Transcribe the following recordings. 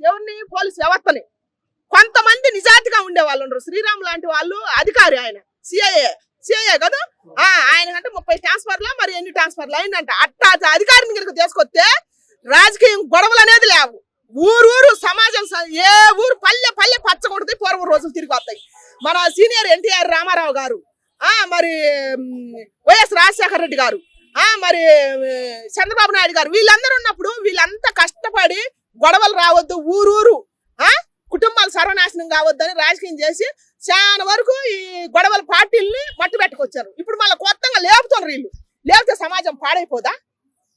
దేవుణ్ణి పోలీసు వ్యవస్థని కొంతమంది నిజాతిగా ఉండే వాళ్ళు ఉండరు. శ్రీరామ్ లాంటి వాళ్ళు అధికారి ఆయన. సిఐఏ సిఐఏ కదా? ఆ, ఆయన అంటే ముప్పై ట్రాన్స్ఫర్లా మరి ఎన్ని ట్రాన్స్ఫర్లు అయిందంట. అట్టా అధికారిని కనుక తీసుకొస్తే రాజకీయం గొడవలు అనేది లేవు. ఊరు ఊరు సమాజం ఏ ఊరు పల్లె పల్లె పచ్చగొడితే పూర్వం రోజులు తిరిగి వస్తాయి. మన సీనియర్ ఎన్టీఆర్ రామారావు గారు ఆ మరి వైఎస్ రాజశేఖర రెడ్డి గారు ఆ మరి చంద్రబాబు నాయుడు గారు వీళ్ళందరూ ఉన్నప్పుడు వీళ్ళంతా కష్టపడి గొడవలు రావద్దు ఊరూరు. ఆ? కుటుంబాలు సర్వనాశనం కావద్దని రాజకీయం చేసి చాలా వరకు ఈ గొడవల పార్టీల్ని మట్టు పెట్టుకొచ్చారు. ఇప్పుడు మళ్ళీ కొత్తగా లేపుతున్నారు వీళ్ళు. లేపితే సమాజం పాడైపోదా?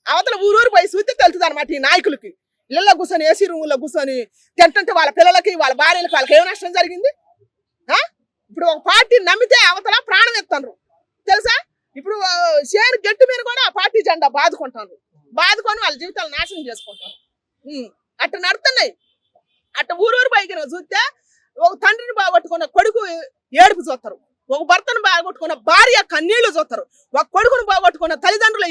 అవతల ఊరూరు పోయి చూస్తే తెలుతుంది అనమాట ఈ నాయకులకి. ఇళ్ళలో కూర్చొని ఏసీ రూముల్లో కూర్చొని తింటుంటే వాళ్ళ పిల్లలకి వాళ్ళ భార్యలకి వాళ్ళకి ఏం నష్టం జరిగింది? ఇప్పుడు ఒక పార్టీని నమ్మితే అవతల ప్రాణం ఎత్తారు తెలుసా? ఇప్పుడు షేర్ గట్టి మీద కూడా ఆ పార్టీ జెండా బాదుకుంటాను బాదుకొని వాళ్ళ జీవితాలు నాశనం చేసుకుంటారు. అట్ట నడుతున్నాయి. అట్ట ఊరూరు పైకి చూస్తే ఒక తండ్రిని బాగొట్టుకున్న కొడుకు ఏడుపు చూస్తారు. ఒక భర్తను బాగొట్టుకున్న భార్య కన్నీళ్ళు చూస్తారు. ఒక కొడుకును బాగొట్టుకున్న తల్లిదండ్రులు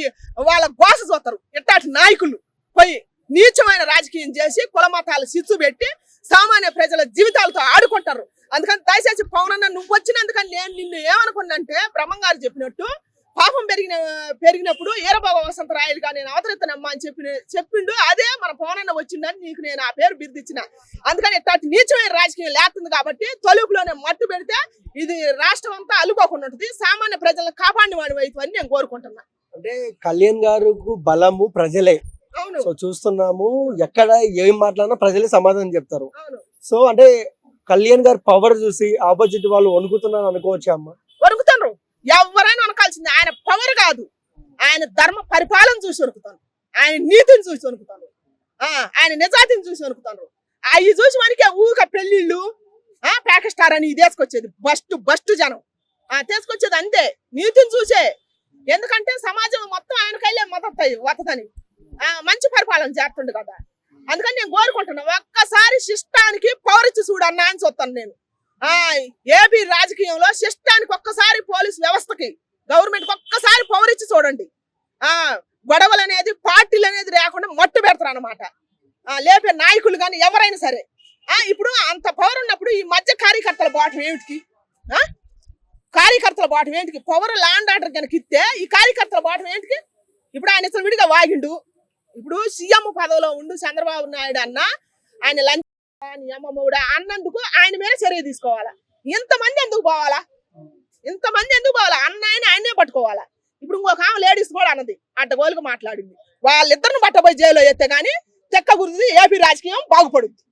వాళ్ళ గోస చూస్తారు. ఇట్లాంటి నాయకులు పోయి నీచమైన రాజకీయం చేసి కుల మతాలు సిచ్చు పెట్టి సామాన్య ప్రజల జీవితాలతో ఆడుకుంటారు. అందుకని దయచేసి పవనన్న నువ్వు వచ్చినందుకని నేను నిన్ను ఏమనుకున్నంటే బ్రహ్మంగారు చెప్పినట్టు పాపం పెరిగిన పెరిగినప్పుడు ఈరబాబు వసంతరాయలుగా నేను అవతరెత్తనమ్మా అని చెప్పిన చెప్పిండు. అదే మన పవనన్న వచ్చిందని నీకు నేను ఆ పేరు బిరుదిచ్చిన. అందుకని ఇట్లాంటి నీచమైన రాజకీయం లేస్తుంది కాబట్టి తొలుపులోనే మట్టు పెడితే ఇది రాష్ట్రం అంతా అల్లుకోకుండా ఉంటుంది. సామాన్య ప్రజలను కాపాడిన వాడి వైపు అని నేను కోరుకుంటున్నా. అంటే కళ్యాణ్ గారు బలము ప్రజలే. సో చూస్తున్నాము ఎక్కడ ఏం మాట్లాడినా ప్రజలే సమాధానం చెప్తారు. సో అంటే కళ్యాణ్ గారి పవర్ చూసి ఆపోజిట్ వాళ్ళు వణుకుతున్నారు అనుకోవచ్చు అమ్మ? వణుకుతారు. ఎవరైనా వనకాల్సింది ఆయన పవర్ కాదు. ఆయన ధర్మ పరిపాలన చూసి వణుకుతాను. ఆయన నీతిని చూసి వణుకుతాను. ఆ, ఆయన నిజాతిని చూసి వణుకుతాను. అవి చూసి మనకి ఊక పెళ్ళిళ్ళు ఆ స్టార్ అని తీసుకొచ్చేది. బస్ట్ బస్ట్ జనం. ఆ తీసుకొచ్చేది అంతే. నీతిని చూసే. ఎందుకంటే సమాజం మొత్తం ఆయన కైలే మద్దతు వతదని. ఆ మంచి పరిపాలన చేస్తుండు కదా. అందుకని నేను కోరుకుంటున్నా ఒక్కసారి శిష్టానికి పౌరిచ్చి చూడన్నా అని చూస్తాను నేను. ఆ ఏపీ రాజకీయంలో శిష్టానికి ఒక్కసారి పోలీసు వ్యవస్థకి గవర్నమెంట్ ఒక్కసారి పవర్ ఇచ్చి చూడండి ఆ గొడవలు అనేది పార్టీలు అనేది లేకుండా మట్టు అనమాట లేపే నాయకులు కానీ ఎవరైనా సరే. ఆ ఇప్పుడు అంత పవర్ ఉన్నప్పుడు ఈ మధ్య కార్యకర్తల బాటం ఏమిటికి? కార్యకర్తల బాటం ఏంటికి? పవర్ ల్యాండ్ ఆర్డర్ కనుక ఇస్తే ఈ కార్యకర్తల బాటం ఏంటికి? ఇప్పుడు ఆయన ఇతను విడిగా వాగిండు. ఇప్పుడు సీఎం పదవిలో ఉండు చంద్రబాబు నాయుడు అన్న ఆయన లంచ్ అమ్మమ్మవుడా అన్నందుకు ఆయన మీద చర్య తీసుకోవాలా? ఇంతమంది ఎందుకు పోవాలా? ఇంతమంది ఎందుకు పోవాలా? అన్న ఆయన ఆయనే పట్టుకోవాలా? ఇప్పుడు ఇంకొక ఆమె లేడీస్ కూడా అన్నది. అడ్డగోలుగా మాట్లాడింది. వాళ్ళిద్దరిని బట్టబోయి జైల్లో ఎత్తే గానీ తెక్క గురించి ఏపీ రాజకీయం బాగుపడుద్ది.